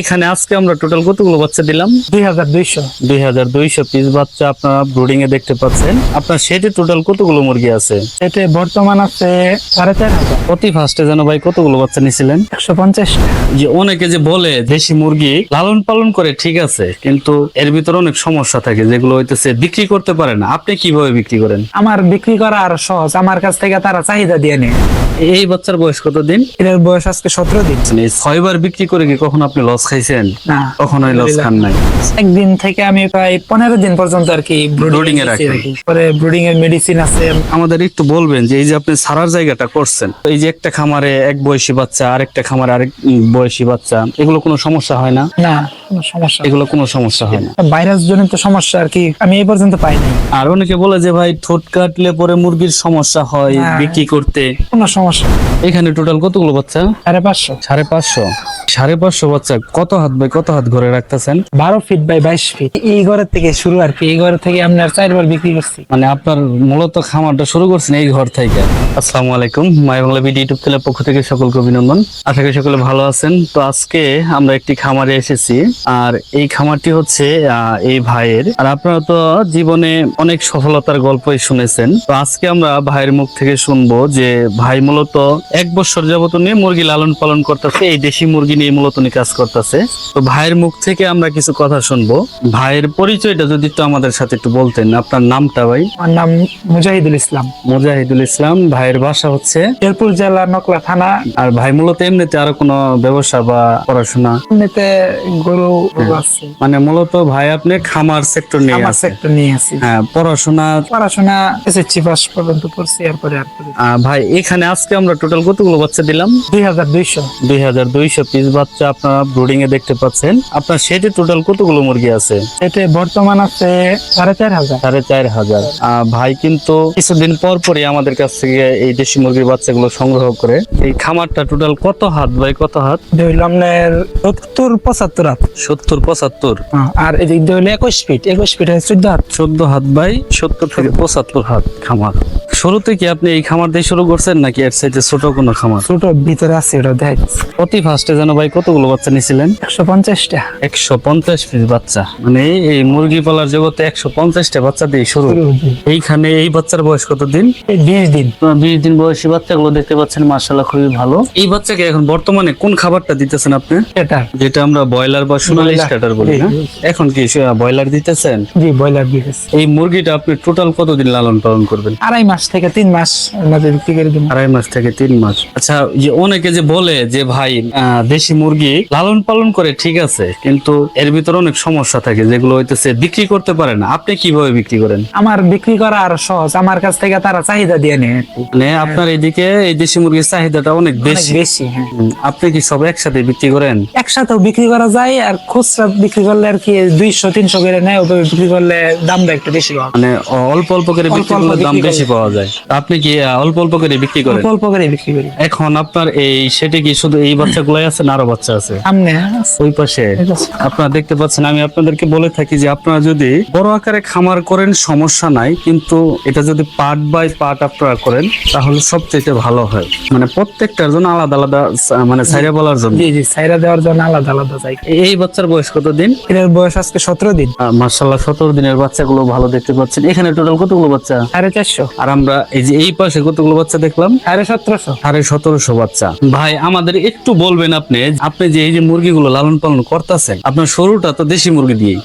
এখানে আজকে আমরা টোটাল কতগুলো বাচ্চা দিলাম? দুই হাজার দুইশো। দুই হাজার দুইশো পিস বাচ্চা আপনারা ব্রুডিং এ দেখতে পাচ্ছেন। আপনার সেটে টোটাল কতগুলো মুরগি আছে? এতে বর্তমান আছে সাড়ে চার হাজার। প্রতি ফার্স্টে যেন ভাই কতগুলো বাচ্চা নিছিলেন? একশো যে অনেকে যে বলে দেশি মুরগি লালন পালন করে ঠিক আছে কিন্তু এর ভিতরে অনেক সমস্যা থাকে যেগুলো হইতেছে বিক্রি করতে পারে না। আপনি কীভাবে বিক্রি করেন? আমার বিক্রি করা আর সহজ। আমার কাছ থেকে তারা চাহিদা দিয়ে নেয়। এই বাচ্চার বয়স কতদিন? এটার বয়স আজকে সতেরো দিন। ছয়বার বিক্রি করে কি কখন আপনি লস খাইছেন কখনোই লস খান নাই। একদিন থেকে আমি প্রায় পনেরো দিন পর্যন্ত আর কি Brooding এ কি। পরে ব্রুডিং এর মেডিসিন আছে। আমাদের একটু বলবেন যে এই যে আপনি সারার জায়গাটা করছেন এই যে একটা খামারে এক বয়সী বাচ্চা আরেকটা খামারে আরেক বয়সী বাচ্চা এগুলো কোনো সমস্যা হয় না? না কোনো সমস্যা এগুলো কোনো সমস্যা হয় না? ভাইরাস জনিত সমস্যা আর কি আমি এই পর্যন্ত পাইনি আর অনেকে বলে যে ভাই ঠোঁট কাটলে পরে মুরগির সমস্যা হয় হ্যাঁ। বিক্রি করতে। কোনো সমস্যা এখানে টোটাল কতগুলো বাচ্চা? সাড়ে পাঁচশো। সাড়ে পাঁচশো। সাড়ে পাঁচশো বাচ্চা কত হাত বাই কত হাত ঘরে রাখতেছেন? বারো ফিট বাই বাইশ ফিট এই ঘরের থেকে শুরু আর কি এই ঘর থেকে আপনার চারবার বিক্রি করছি। মানে আপনার মূলত খামারটা শুরু করছেন এই ঘর থেকে। আসসালামু আলাইকুম মাই বাংলা বিডি ইউটিউব চ্যানেলের পক্ষ থেকে সকলকে অভিনন্দন। আশা করি সকলে ভালো আছেন। তো আজকে আমরা একটি খামারে এসেছি আর এই খামারটি হচ্ছে আহ, এই ভাইয়ের। আর আপনারা তো জীবনে অনেক সফলতার গল্পই শুনেছেন। তো আজকে আমরা ভাইয়ের মুখ থেকে শুনব যে ভাই মূলত এক বছর যাবত নিয়ে মুরগি লালন পালন করতেছে এই দেশি মুরগি নিয়ে মূলত উনি কাজ করতেছে। তো ভাইয়ের মুখ থেকে আমরা কিছু কথা শুনব। ভাইয়ের পরিচয়টা যদি একটু আমাদের সাথে একটু বলতেন আপনার নামটা ভাই? আমার নাম মুজাহিদুল ইসলাম। মুজাহিদুল ইসলাম ভাইয়ের বাসা হচ্ছে? শেরপুর জেলা নকলা থানা। আর ভাই মূলত এমনিতে আরও কোনো ব্যবসা বা পড়াশোনা? এমনিতে গরু আছে। মানে মূলত ভাই আপনি খামার সেক্টর নিয়ে আমার আছে সেক্টর নিয়ে আছি। হ্যাঁ পড়াশোনা? পড়াশোনা এসএসসি পাস পর্যন্ত পড়ছি এরপরে আর করি আহ, ভাই এখানে আজকে আমরা টোটাল কতগুলো বাচ্চা দিলাম? দুই হাজার দুইশো। দুই হাজার দুইশো পিস বাচ্চা আপনারা ব্রুডিং এ দেখতে পাচ্ছেন। আপনার সেটে টোটাল কতগুলো মুরগি আছে? এতে বর্তমান আছে সাড়ে চার হাজার। সাড়ে চার হাজার। ভাই কিন্তু কিছুদিন পর পরই আমাদের কাছ থেকে এই দেশি মুরগির বাচ্চাগুলো সংগ্রহ করে। এই খামারটা টোটাল কত হাত ভাই কত হাত? আপনার সত্তর পঁচাত্তর হাত। সত্তর পঁচাত্তর? আর এদিক একুশ ফিট একুশ ফিট হয় চোদ্দ হাত। চোদ্দ হাত বাই সত্তর থেকে পঁচাত্তর হাত খামার। শুরুতে কি আপনি এই খামার দিয়ে শুরু করছেন নাকি এর সাইডে ছোট কোনো খামার? ছোট ভিতরে আছে ওটা দেখা প্রতি ফার্স্টে যেন ভাই কতগুলো বাচ্চা নিছিলেন একশো পঞ্চাশটা। একশো পঞ্চাশ পিস বাচ্চা। মানে এই মুরগি পালার জগতে একশো পঞ্চাশটা বাচ্চা দিয়ে শুরু। এইখানে এই বাচ্চার বয়স কত দিন বিশ দিন। বিশ দিন বয়সী বাচ্চাগুলো দেখতে পাচ্ছেন মার্শাল্লাহ খুবই ভালো। এই বাচ্চাকে এখন বর্তমানে কোন খাবারটা দিতেছেন আপনি? এটা যেটা আমরা ব্রয়লার বা সোনালি। স্টার্টার বলি না? এখন কি ব্রয়লার দিতেছেন? জি ব্রয়লার বিকেস এই মুরগিটা আপনি টোটাল কতদিন লালন পালন করবেন? আড়াই মাস থেকে তিন মাস আমাদের বিক্রি করে আড়াই মাস থেকে তিন মাস। আচ্ছা যে অনেকে যে বলে যে ভাই দেশি মুরগি লালন পালন করে ঠিক আছে কিন্তু এর ভিতরে অনেক সমস্যা থাকে যেগুলো হইতেছে বিক্রি করতে পারে না। আপনি কীভাবে বিক্রি করেন? আমার বিক্রি করা আর সহজ। আমার কাছ থেকে তারা চাহিদা দিয়ে নেয়। মানে আপনার এইদিকে এই দেশি মুরগির চাহিদাটা অনেক বেশি। বেশি হ্যাঁ। আপনি কি সব একসাথে বিক্রি করেন? একসাথেও বিক্রি করা যায় আর খুচরা বিক্রি করলে আর কি দুইশো তিনশো করে নেয় ওভাবে বিক্রি করলে দামটা একটু বেশি পাওয়া মানে অল্প অল্প করে বিক্রি করলে দাম বেশি পাওয়া যায়। আপনি কি অল্প অল্প করে বিক্রি করেন? অল্প অল্প করে বিক্রি করি। এখন আপনার এই সেটা কি শুধু এই বাচ্চাগুলাই আছে না আরও বাচ্চা আছে? ওই পাশে। আপনারা দেখতে পাচ্ছেন আমি আপনাদেরকে বলে থাকি যে আপনারা যদি বড় আকারে খামার করেন সমস্যা নাই কিন্তু এটা যদি পার্ট বাই পার্ট আপনারা করেন তাহলে সবচেয়ে ভালো হয়। মানে প্রত্যেকটার জন্য আলাদা আলাদা মানে সাইরা বলার জন্য। জি জি সাইরা দেওয়ার জন্য আলাদা আলাদা যাই এই- এই বাচ্চার বয়স কত দিন এটার বয়স আজকে সতেরো দিন। মার্শাল্লাহ সতেরো দিনের বাচ্চাগুলো ভালো দেখতে পাচ্ছেন। এখানে টোটাল কতগুলো বাচ্চা? সাড়ে চারশো। আর আমরা এই যে এই পাশে কতগুলো বাচ্চা দেখলাম? সাড়ে সতেরোশো। সাড়ে সতেরোশো বাচ্চা। ভাই আমাদের একটু বলবেন আপনি আপনি যে এই যে মুরগিগুলো লালন পালন করতেছেন। আপনার শুরুটা তো দেশি মুরগি দিয়ে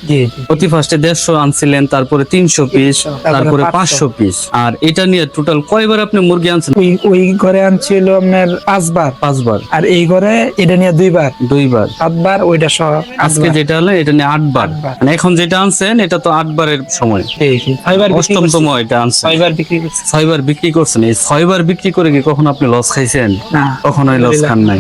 প্রতি ফার্স্টে দেড়শো আনছিলেন তারপরে তিনশো পিস তারপরে তারপরে 500 পাঁচশো পিস। আর এটা নিয়ে টোটাল কয়বার আপনি মুরগি আনছেন? ওই ঘরে আনছিল আপনার পাঁচবার। পাঁচবার। আর এই ঘরে এটা নিয়ে দুইবার। দুইবার। সাতবার ওইটা সহ আজকে যেটা হলো এটা নিয়ে আটবার। মানে এখন যেটা আনছেন এটা তো আটবারের সময়। ছয়বার অষ্টমতম এটা আনছেন। ছয়বার বিক্রি ছয়বার বিক্রি করছেন। এই ছয়বার বিক্রি করে কি কখনো আপনি লস খাইছেন? কখনোই লস খান নাই।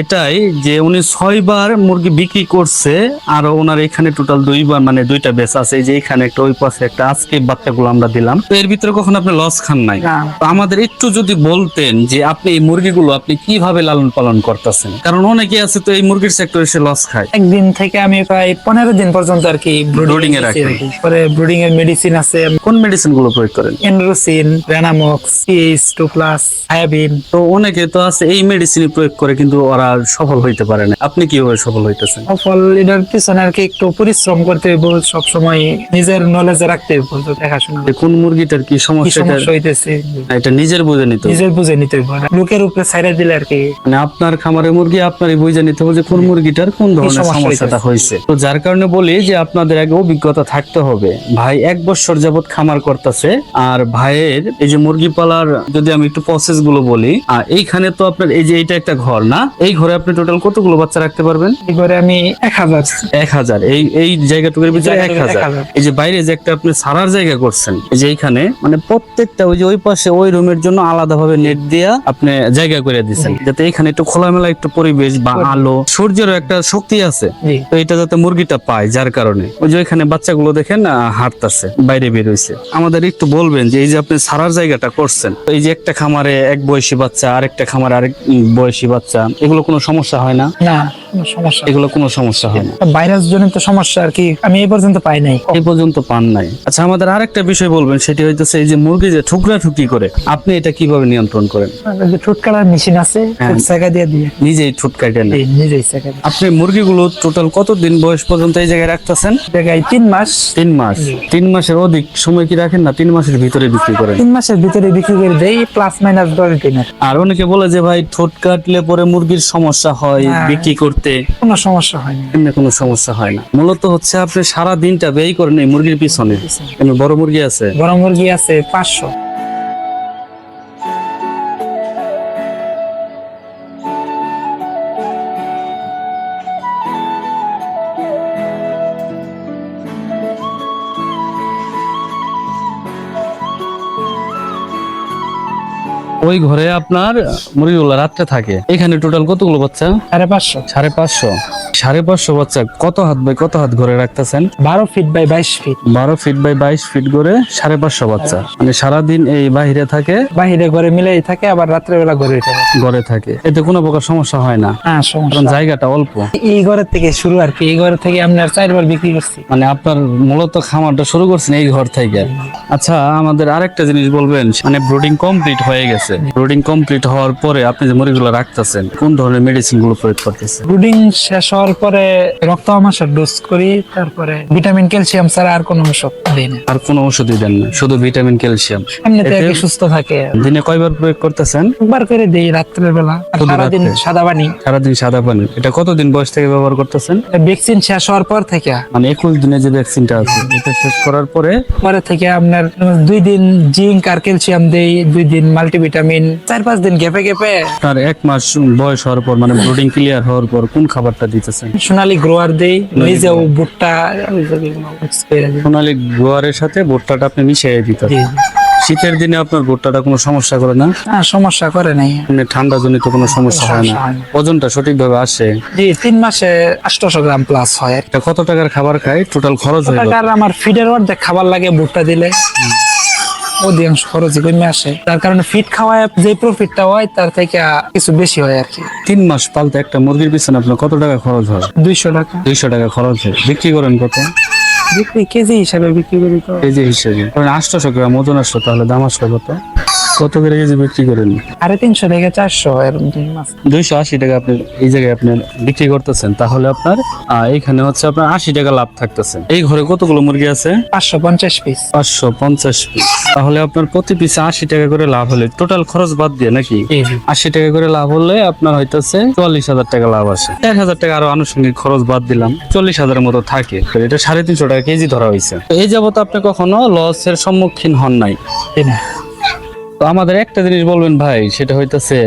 এটাই যে উনি ছয়বার মুরগি বিক্রি করছে আর ওনার এখানে টোটাল দুইবার মানে দুইটা বেচ আছে। এই যে এখানে একটা ওই পাশে একটা আজকে বাচ্চাগুলো আমরা দিলাম। তো এর ভিতরে কখনো আপনি লস খান নাই? তো আমাদের একটু যদি বলতেন যে আপনি এই মুরগিগুলো আপনি কীভাবে লালন পালন করতেছেন? কারণ অনেকে আছে তো এই মুরগির সেক্টরে সে লস খায়। একদিন থেকে আমি প্রায় পনেরো দিন পর্যন্ত আর কি ব্রুডিং এ রাখেন। পরে ব্রুডিং এর মেডিসিন আছে। কোন মেডিসিনগুলো প্রয়োগ করেন? Enrocin Renamox pH two plus হায়াবিন তো অনেকে তো আছে এই মেডিসিন প্রয়োগ করে কিন্তু ওরা সফল হইতে পারে না। আপনি কীভাবে সফল হইতেছেন? সফল এটার পিছনে আর কি একটু পরিশ্রম করতে হইব সবসময় নিজের নলেজে রাখতে হইব দেখাশোনা কোন মুরগিটার কি সমস্যা? হইতেছে? এটা নিজের বুঝে নিতে নিজের বুঝে নিতে হইব লোকের উপরে দিলে আর কি। মানে আপনার খামারের মুরগি আপনারই বুঝে নিতে হবে যে কোন মুরগিটার কোন ধরনের সমস্যাটা হয়েছে তো যার কারণে বলি যে আপনাদের আগে অভিজ্ঞতা থাকতে হবে। ভাই এক বছর যাবত খামার করতেছে আর ভাইয়ের এই যে মুরগি পালার যদি আমি একটু প্রসেসগুলো বলি আর এইখানে তো আপনার এই যে এটা একটা ঘর না এই ঘরে আপনি টোটাল কতগুলো বাচ্চা রাখতে পারবেন? এই করে আমি এক হাজার। এক হাজার। এই এই জায়গাটুকুর ভিতরে এক হাজার। এই যে বাইরে যে একটা আপনি সারার জায়গা করছেন এই যে এইখানে মানে প্রত্যেকটা ওই যে ওই পাশে ওই রুমের জন্য নেট দিয়া আপনি জায়গা করে দিচ্ছেন। যাতে এখানে একটু খোলামেলা একটু পরিবেশ বা আলো সূর্যেরও একটা শক্তি আছে। তো এটা যাতে মুরগিটা পায় যার কারণে। ওই যে এখানে বাচ্চাগুলো দেখেন হাঁটতাছে বাইরে বের হইছে। আমাদের একটু বলবেন যে এই যে আপনি সারার জায়গাটা করছেন এই যে একটা খামারে এক বয়সী বাচ্চা আরেকটা খামারে আরেক বয়সী বাচ্চা এগুলো কোনো সমস্যা হয় না? না। কোনো সমস্যা? এগুলো কোনো সমস্যা হয় না। ভাইরাস জনিত সমস্যা আর কি আমি এই পর্যন্ত পাই নাই। এই পর্যন্ত পান নাই। আচ্ছা আমাদের আরেকটা বিষয় বলবেন সেটি হইতেছে এই যে মুরগি যে ঠুকরা ঠুকরি করে আপনি এটা কীভাবে নিয়ন্ত্রণ করেন? ঠোঁট কাটার মেশিন আছে হ্যাঁ। দিয়ে দিয়ে। নিজেই ঠুট কাটেন নিজেই আপনি মুরগিগুলো টোটাল কতদিন বয়স পর্যন্ত এই জায়গায় রাখতেছেন? জায়গায় তিন মাস। তিন মাস। তিন মাসের অধিক সময় কি রাখেন না তিন মাসের ভিতরে বিক্রি করেন? তিন মাসের ভিতরে বিক্রি করে দেই প্লাস মাইনাস দশ দিনের। আর অনেকে বলে যে ভাই ঠোঁট কাটলে পরে মুরগির সমস্যা হয় হ্যাঁ। বিক্রি করতে কোনো সমস্যা হয়নি। এমনি কোনো সমস্যা হয় না। মূলত হচ্ছে আপনি সারা দিনটা ব্যয় করেন এই মুরগির পিছনে। বড় মুরগি আছে? বড় মুরগি আছে পাঁচশো। ওই ঘরে আপনার মুরগিগুলো রাত্রে থাকে। এখানে টোটাল কতগুলো বাচ্চা? সাড়ে পাঁচশো। সাড়ে পাঁচশো। সাড়ে পাঁচশো বাচ্চা কত হাত বাই কত হাত ঘরে রাখতেছেন? বারো ফিট বাই বাইশ ফিট বারো ফিট বাই বাইশ ফিট করে সাড়ে পাঁচশো বাচ্চা। মানে সারাদিন এই বাহিরে থাকে? বাহিরে ঘরে মিলেই থাকে আবার রাত্রে বেলা ঘরে ঘরে থাকে। এতে কোনো প্রকার সমস্যা হয় না? হ্যাঁ সমস্যা। জায়গাটা অল্প। এই ঘরের থেকে শুরু আর কি এই ঘর থেকে আপনার চারবার বিক্রি করছি। মানে আপনার মূলত খামারটা শুরু করছেন এই ঘর থেকে। আচ্ছা আমাদের আরেকটা জিনিস বলবেন মানে ব্রোডিং কমপ্লিট হয়ে গেছে। ব্রোডিং কমপ্লিট হওয়ার পরে আপনি যে মুরগিগুলো রাখতেছেন কোন ধরনের মেডিসিনগুলো প্রয়োগ করতেছেন? ব্রুডিং শেষ হওয়ার পরে রক্ত আমাশার ডোজ করি তারপরে ভিটামিন ক্যালসিয়াম ছাড়া আর কোনো ওষুধ দিই না। আর কোনো ওষুধই দেন না শুধু ভিটামিন ক্যালসিয়াম। এমনিতে কি সুস্থ থাকে। দিনে কয়বার প্রয়োগ করতেছেন? একবার করে দেই রাত্রের বেলা সারাদিন সাদা পানি। সারাদিন সাদা পানি। এটা কতদিন বয়স থেকে ব্যবহার করতেছেন? ভ্যাকসিন শেষ হওয়ার পর থেকে। মানে একুশ দিনে যে ভ্যাকসিনটা আছে এটা শেষ করার পরে? পরে থেকে আপনার দুই দিন জিঙ্ক আর ক্যালসিয়াম দেই দুই দিন মাল্টিভিটামিন চার পাঁচ দিন গেপে গেপে। তার এক মাস বয়স হওয়ার পর মানে ব্রোডিং ক্লিয়ার হওয়ার পর কোন খাবারটা সোনালি গ্রোয়ার দেই ভুট্টা। সোনালী সাথে ভুট্টাটা আপনি মিশিয়ে জি। শীতের দিনে আপনার ভুট্টাটা কোনো সমস্যা করে না? সমস্যা করে নাই। মানে ঠান্ডা জনিত কোনো সমস্যা হয় না। ওজনটা সঠিকভাবে আসে? জি তিন মাসে আটশো গ্রাম প্লাস হয়। কত টাকার খাবার খায়? টোটাল খরচ হয় আমার ফিডের অর্ধেক খাবার লাগে ভুট্টা দিলে। অধিকাংশ খরচই কমে আসে। তার কারণে ফিট খাওয়ায় যে প্রফিটটা হয় তার থেকে কিছু বেশি হয় আর কি। তিন মাস পালতে একটা মুরগির পিছনে আপনার কত টাকা খরচ হয়? দুইশো টাকা। দুইশো টাকা খরচ হয়। বিক্রি করেন কত? বিক্রি কেজি হিসাবে বিক্রি করি তো। কেজি হিসাবে। কারণ আটশোশো গ্রাম ওজন আসলো তাহলে দাম আসলো কত? কত করে কেজি বিক্রি করেন? সাড়ে তিনশো থেকে চারশো এরকম দুইশো আশি টাকা আপনি এই জায়গায় আপনি বিক্রি করতেছেন। তাহলে আপনার আহ, এইখানে হচ্ছে আপনার আশি টাকা লাভ থাকতেছে। এই ঘরে কতগুলো মুরগি আছে? পাঁচশো পঞ্চাশ পিস। পাঁচশো পঞ্চাশ পিস। তাহলে আপনার প্রতি পিসে আশি টাকা করে লাভ হলে টোটাল খরচ বাদ দিয়ে নাকি? আশি টাকা করে লাভ হলে আপনার হইতেছে চল্লিশ হাজার টাকা লাভ আসে এক হাজার টাকা আরও আনুষঙ্গিক খরচ বাদ দিলাম। চল্লিশ হাজারের মতো থাকে। এটা সাড়ে তিনশো টাকা কেজি ধরা হয়েছে এই যাবত আপনি কখনো লসের সম্মুখীন হন নাই? তো আমাদের একটা জিনিস বলবেন ভাই, সেটা হইতেছে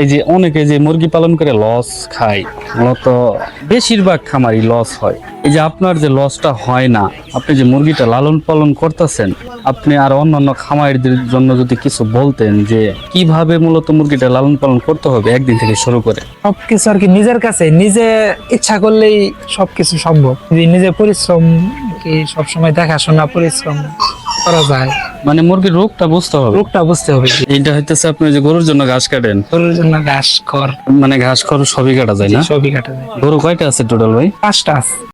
এই যে অনেকে যে মুরগি পালন করে লস খায়, মূলত বেশিরভাগ খামারই লস হয়। এই যে আপনার যে লসটা হয় না, আপনি যে মুরগিটা লালন পালন করতেছেন, আপনি আর অন্যান্য খামারিদের জন্য যদি কিছু বলতেন যে কীভাবে মূলত মুরগিটা লালন পালন করতে হবে একদিন থেকে শুরু করে। সবকিছু আর কি নিজের কাছে, নিজে ইচ্ছা করলেই সবকিছু সম্ভব। নিজে পরিশ্রম, কি সবসময় দেখাশোনা, পরিশ্রম করা যায়। মানে মুরগির রোগটা বুঝতে হবে। রোগটা বুঝতে হবে। এটা হইতেছে আপনি যে গরুর জন্য ঘাস কাটেন। গরুর জন্য ঘাস খড় মানে ঘাস খড় সবই কাটা যায় না? সবই কাটা যায়। গরু কয়টা আছে টোটাল ভাই? পাঁচটা আছে।